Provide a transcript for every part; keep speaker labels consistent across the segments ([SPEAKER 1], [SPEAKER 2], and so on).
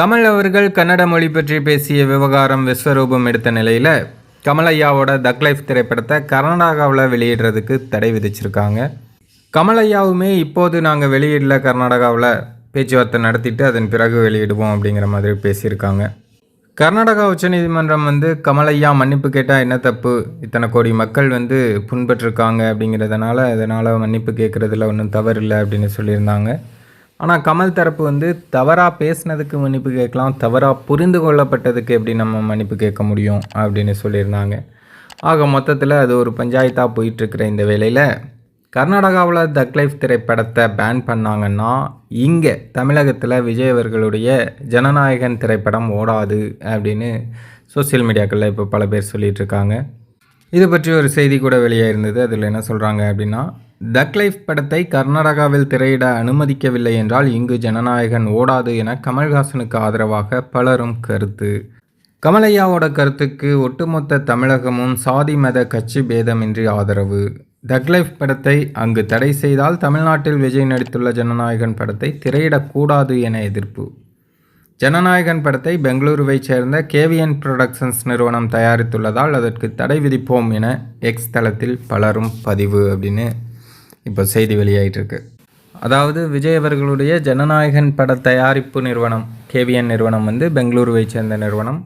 [SPEAKER 1] கமல் அவர்கள் கன்னட மொழி பற்றி பேசிய விவகாரம் விஸ்வரூபம் எடுத்த நிலையில் கமலையாவோட தக் லைஃப் திரைப்படத்தை கர்நாடகாவில் வெளியிடுறதுக்கு தடை விதிச்சிருக்காங்க. கமலையாவுமே இப்போது நாங்கள் வெளியிடல கர்நாடகாவில் பேச்சுவார்த்தை நடத்திட்டு அதன் பிறகு வெளியிடுவோம் அப்படிங்கிற மாதிரி பேசியிருக்காங்க. கர்நாடகா உச்சநீதிமன்றம் வந்து கமலையா மன்னிப்பு கேட்டால் என்ன தப்பு? இத்தனை கோடி மக்கள் வந்து புண்பட்டிருக்காங்க அப்படிங்கிறதுனால அதனால் மன்னிப்பு கேட்குறதுல ஒன்றும் தவறு இல்லை அப்படின்னு சொல்லியிருந்தாங்க. ஆனால் கமல் தரப்பு வந்து தவறாக பேசுனதுக்கு மன்னிப்பு கேட்கலாம் தவறாக புரிந்து கொள்ளப்பட்டதுக்கு எப்படி நம்ம மன்னிப்பு கேட்க முடியும் அப்படின்னு சொல்லியிருந்தாங்க. ஆக மொத்தத்தில் அது ஒரு பஞ்சாயத்தாக போயிட்டுருக்கிற இந்த வேலையில் கர்நாடகாவில் தக் லைஃப் திரைப்படத்தை பேன் பண்ணாங்கன்னா இங்கே தமிழகத்தில் விஜய் அவர்களுடைய ஜனநாயகன் திரைப்படம் ஓடாது அப்படின்னு சோஷியல் மீடியாக்களில் இப்போ பல பேர் சொல்லிகிட்ருக்காங்க இது பற்றி ஒரு செய்தி கூட வெளியே இருந்தது அதில் என்ன சொல்கிறாங்க அப்படின்னா தக் லைஃப் படத்தை கர்நாடகாவில் திரையிட அனுமதிக்கவில்லை என்றால் இங்கு ஜனநாயகன் ஓடாது என கமல்ஹாசனுக்கு ஆதரவாக பலரும் கருத்து. கமலையாவோட கருத்துக்கு ஒட்டுமொத்த தமிழகமும் சாதி மத கட்சி பேதமின்றி ஆதரவு. தக் லைஃப் படத்தை அங்கு தடை செய்தால் தமிழ்நாட்டில் விஜய் நடித்துள்ள ஜனநாயகன் படத்தை திரையிடக்கூடாது என எதிர்ப்பு. ஜனநாயகன் படத்தை பெங்களூருவைச் சேர்ந்த கேவிஎன் ப்ரொடக்ஷன்ஸ் நிறுவனம் தயாரித்துள்ளதால் அதற்கு தடை விதிப்போம் என எக்ஸ் தளத்தில் பலரும் பதிவு அப்படின்னு இப்போ செய்தி வெளியாயிட்டிருக்கு. அதாவது விஜய் அவர்களுடைய ஜனநாயகன் பட தயாரிப்பு நிறுவனம் கேவிஎன் நிறுவனம் வந்து பெங்களூருவை சேர்ந்த நிறுவனம்.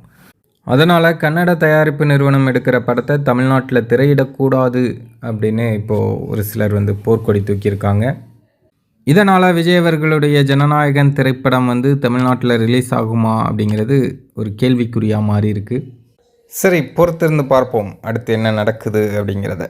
[SPEAKER 1] அதனால் கன்னட தயாரிப்பு நிறுவனம் எடுக்கிற படத்தை தமிழ்நாட்டில் திரையிடக்கூடாது அப்படின்னு இப்போது ஒரு சிலர் வந்து போர்க்கொடி தூக்கியிருக்காங்க. இதனால் விஜய் அவர்களுடைய ஜனநாயகன் திரைப்படம் வந்து தமிழ்நாட்டில் ரிலீஸ் ஆகுமா அப்படிங்கிறது ஒரு கேள்விக்குறியாக மாறி இருக்குது சரி பொறுத்திருந்து பார்ப்போம். அடுத்து என்ன நடக்குது அப்படிங்கிறத.